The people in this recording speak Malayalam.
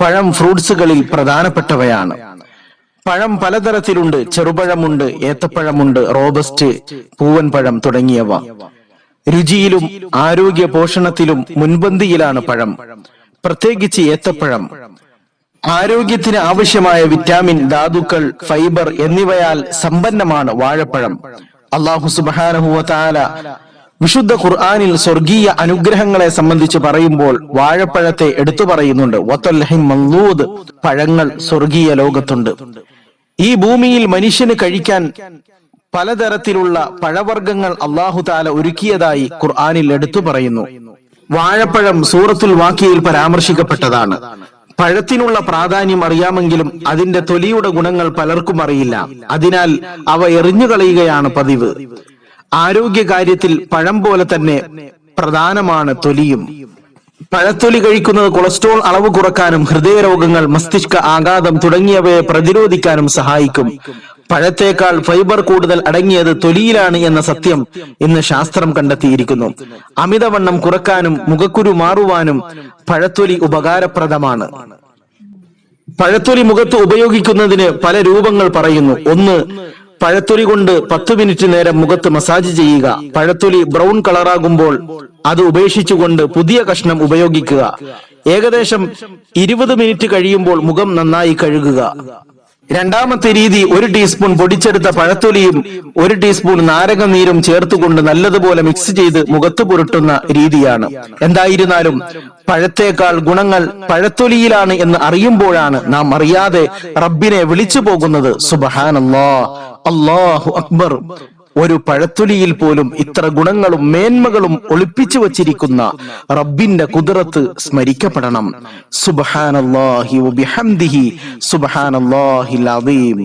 പഴം ഫ്രൂട്ട്സുകളിൽ പ്രധാനപ്പെട്ടവയാണ്. പഴം പലതരത്തിലുണ്ട്. ചെറുപഴമുണ്ട് ഏത്തപ്പഴമുണ്ട് റോബസ്റ്റ് പൂവൻ പഴം തുടങ്ങിയവ. രുചിയിലും ആരോഗ്യ പോഷണത്തിലും മുൻപന്തിയിലാണ് പഴം. പ്രത്യേകിച്ച് ഏത്തപ്പഴം. ആരോഗ്യത്തിന് ആവശ്യമായ വിറ്റാമിൻ ധാതുക്കൾ ഫൈബർ എന്നിവയാൽ സമ്പന്നമാണ് വാഴപ്പഴം. അള്ളാഹു സുബാനഹുവ താല വിശുദ്ധ ഖുർആാനിൽ സ്വർഗീയ അനുഗ്രഹങ്ങളെ സംബന്ധിച്ച് പറയുമ്പോൾ വാഴപ്പഴത്തെ എടുത്തു പറയുന്നുണ്ട്. വത്തല്ലഹിം മല്ലൂദ് പഴങ്ങൾ സ്വർഗീയ ലോകത്തുണ്ട്. ഈ ഭൂമിയിൽ മനുഷ്യന് കഴിക്കാൻ പലതരത്തിലുള്ള പഴവർഗങ്ങൾ അള്ളാഹു താല ഒരുക്കിയതായി ഖുർആാനിൽ എടുത്തു പറയുന്നു. വാഴപ്പഴം സൂറത്തുൽ വാക്കിയിൽ പരാമർശിക്കപ്പെട്ടതാണ്. പഴത്തിനുള്ള പ്രാധാന്യം അറിയാമെങ്കിലും അതിന്റെ തൊലിയുടെ ഗുണങ്ങൾ പലർക്കും അറിയില്ല. അതിനാൽ അവ എറിഞ്ഞുകളയുകയാണ് പതിവ്. ആരോഗ്യ കാര്യത്തിൽ പഴം പോലെ തന്നെ പ്രധാനമാണ് തൊലിയും. പഴത്തൊലി കഴിക്കുന്നത് കൊളസ്ട്രോൾ അളവ് കുറക്കാനും ഹൃദയരോഗങ്ങൾ മസ്തിഷ്ക ആഘാതം തുടങ്ങിയവയെ പ്രതിരോധിക്കാനും സഹായിക്കും. പഴത്തേക്കാൾ ഫൈബർ കൂടുതൽ അടങ്ങിയത് തൊലിയിലാണ് എന്ന സത്യം ഇന്ന് ശാസ്ത്രം കണ്ടെത്തിയിരിക്കുന്നു. അമിതവണ്ണം കുറക്കാനും മുഖക്കുരു മാറുവാനും പഴത്തൊലി ഉപകാരപ്രദമാണ്. പഴത്തൊലി മുഖത്ത് ഉപയോഗിക്കുന്നതിന് പല രൂപങ്ങൾ പറയുന്നു. ഒന്ന് പഴത്തൊലി കൊണ്ട് പത്ത് മിനിറ്റ് നേരം മുഖത്ത് മസാജ് ചെയ്യുക. പഴത്തൊലി ബ്രൗൺ കളറാകുമ്പോൾ അത് ഉപേക്ഷിച്ചുകൊണ്ട് പുതിയ കഷ്ണം ഉപയോഗിക്കുക. ഏകദേശം ഇരുപത് മിനിറ്റ് കഴിയുമ്പോൾ മുഖം നന്നായി കഴുകുക. രണ്ടാമത്തെ രീതി ഒരു ടീസ്പൂൺ പൊടിച്ചെടുത്ത പഴത്തൊലിയും ഒരു ടീസ്പൂൺ നാരകനീരും ചേർത്തുകൊണ്ട് നല്ലതുപോലെ മിക്സ് ചെയ്ത് മുഖത്ത് പുരട്ടുന്ന രീതിയാണ്. എന്തായിരുന്നാലും പഴത്തേക്കാൾ ഗുണങ്ങൾ പഴത്തൊലിയിലാണ് എന്ന് അറിയുമ്പോഴാണ് നാം അറിയാതെ റബ്ബിനെ വിളിച്ചു പോകുന്നത്. സുബഹാനല്ലാ. അല്ലാഹു അക്ബർ. ഒരു പഴത്തൊലിയിൽ പോലും ഇത്ര ഗുണങ്ങളും മേന്മകളും ഒളിപ്പിച്ചു വച്ചിരിക്കുന്ന റബ്ബിന്റെ കുതിരത്ത് സ്മരിക്കപ്പെടണം. സുബഹാനല്ലാഹി ബിഹംദിഹി സുബഹാനല്ലാഹിൽ അദീം.